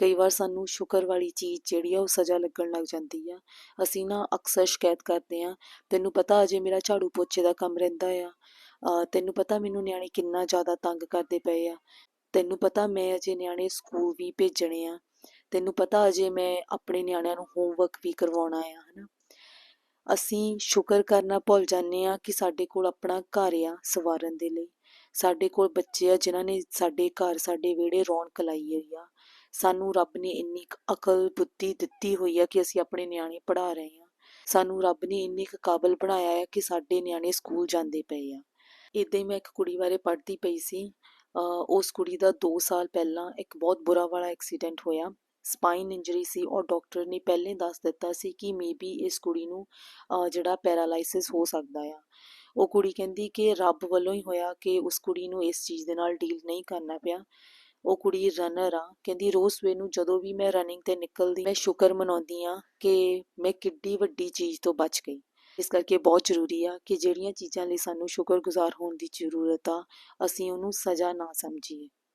ਕਈ ਵਾਰ ਸਾਨੂੰ ਸ਼ੁਕਰ ਵਾਲੀ ਚੀਜ਼ ਜਿਹੜੀ ਆ ਉਹ ਸਜ਼ਾ ਲੱਗਣ ਲੱਗ ਜਾਂਦੀ ਆ। ਅਸੀਂ ਨਾ ਅਕਸਰ ਸ਼ਿਕਾਇਤ ਕਰਦੇ ਆ, ਤੈਨੂੰ ਪਤਾ ਅਜੇ ਮੇਰਾ ਝਾੜੂ ਪੋਚੇ ਦਾ ਕੰਮ ਰਹਿੰਦਾ ਆ। ਤੈਨੂੰ ਪਤਾ ਮੈਨੂੰ ਨਿਆਣੇ ਕਿੰਨਾ ਜ਼ਿਆਦਾ ਤੰਗ ਕਰਦੇ ਪਏ ਆ। ਤੈਨੂੰ ਪਤਾ ਮੈਂ ਅਜੇ ਨਿਆਣੇ ਸਕੂਲ ਵੀ ਭੇਜਣੇ ਆ। ਤੈਨੂੰ ਪਤਾ ਅਜੇ ਮੈਂ ਆਪਣੇ ਨਿਆਣਿਆਂ ਨੂੰ ਹੋਮਵਰਕ ਵੀ ਕਰਵਾਉਣਾ ਆ, ਹਨਾ? ਅਸੀਂ ਸ਼ੁਕਰ ਕਰਨਾ ਭੁੱਲ ਜਾਂਦੇ ਆ ਕਿ ਸਾਡੇ ਕੋਲ ਆਪਣਾ ਘਰ ਆ ਸਵਾਰਨ ਦੇ ਲਈ। ਸਾਡੇ ਕੋਲ ਬੱਚੇ ਆ ਜਿਨ੍ਹਾਂ ਨੇ ਸਾਡੇ ਘਰ, ਸਾਡੇ ਵਿਹੜੇ ਰੌਣਕ ਲਾਈ ਹੋਈ ਆ। ਸਾਨੂੰ ਰੱਬ ਨੇ ਇੰਨੀ ਕੁ ਅਕਲ, ਬੁੱਧੀ ਦਿੱਤੀ ਹੋਈ ਆ ਕਿ ਅਸੀਂ ਆਪਣੇ ਨਿਆਣੇ ਪੜ੍ਹਾ ਰਹੇ ਆ ਸਾਨੂੰ ਰੱਬ ਨੇ ਇੰਨੇ ਕੁ ਕਾਬਲ ਬਣਾਇਆ ਹੈ ਕਿ ਸਾਡੇ ਨਿਆਣੇ ਸਕੂਲ ਜਾਂਦੇ ਪਏ ਆ। ਇਦਾਂ ਹੀ ਮੈਂ ਇੱਕ ਕੁੜੀ ਬਾਰੇ ਪੜ੍ਹਦੀ ਪਈ ਸੀ। ਉਸ ਕੁੜੀ ਦਾ 2 ਸਾਲ ਪਹਿਲਾਂ ਇੱਕ ਬਹੁਤ ਬੁਰਾ ਵਾਲਾ ਐਕਸੀਡੈਂਟ ਹੋਇਆ। ਸਪਾਈਨ ਇੰਜਰੀ ਸੀ ਔਰ ਡਾਕਟਰ ਨੇ ਪਹਿਲੇ ਦੱਸ ਦਿੱਤਾ ਸੀ ਕਿ ਮੇਬੀ ਇਸ ਕੁੜੀ ਨੂੰ ਜਿਹੜਾ ਪੈਰਾਲਾਈਸਿਸ ਹੋ ਸਕਦਾ ਆ। ਉਹ ਕੁੜੀ ਕਹਿੰਦੀ ਕਿ ਰੱਬ ਵੱਲੋਂ ਹੀ ਹੋਇਆ ਕਿ ਉਸ ਕੁੜੀ ਨੂੰ ਇਸ ਚੀਜ਼ ਦੇ ਨਾਲ ਡੀਲ ਨਹੀਂ ਕਰਨਾ ਪਿਆ। ਉਹ ਕੁੜੀ ਰਨਰ ਆ, ਕਹਿੰਦੀ ਰੋਜ਼ ਸਵੇਰ ਨੂੰ ਜਦੋਂ ਵੀ ਮੈਂ ਰਨਿੰਗ ਤੇ ਨਿਕਲਦੀ, ਮੈਂ ਸ਼ੁਕਰ ਮਨਾਉਂਦੀ ਆ ਕਿ ਮੈਂ ਕਿੱਡੀ ਵੱਡੀ ਚੀਜ਼ ਤੋਂ ਬਚ ਗਈ। ਇਸ ਕਰਕੇ ਬਹੁਤ ਜ਼ਰੂਰੀ ਆ ਕਿ ਜਿਹੜੀਆਂ ਚੀਜ਼ਾਂ ਲਈ ਸਾਨੂੰ ਸ਼ੁਕਰਗੁਜ਼ਾਰ ਹੋਣ ਦੀ ਜ਼ਰੂਰਤ ਆ, ਅਸੀਂ ਉਹਨੂੰ ਸਜ਼ਾ ਨਾ ਸਮਝੀਏ।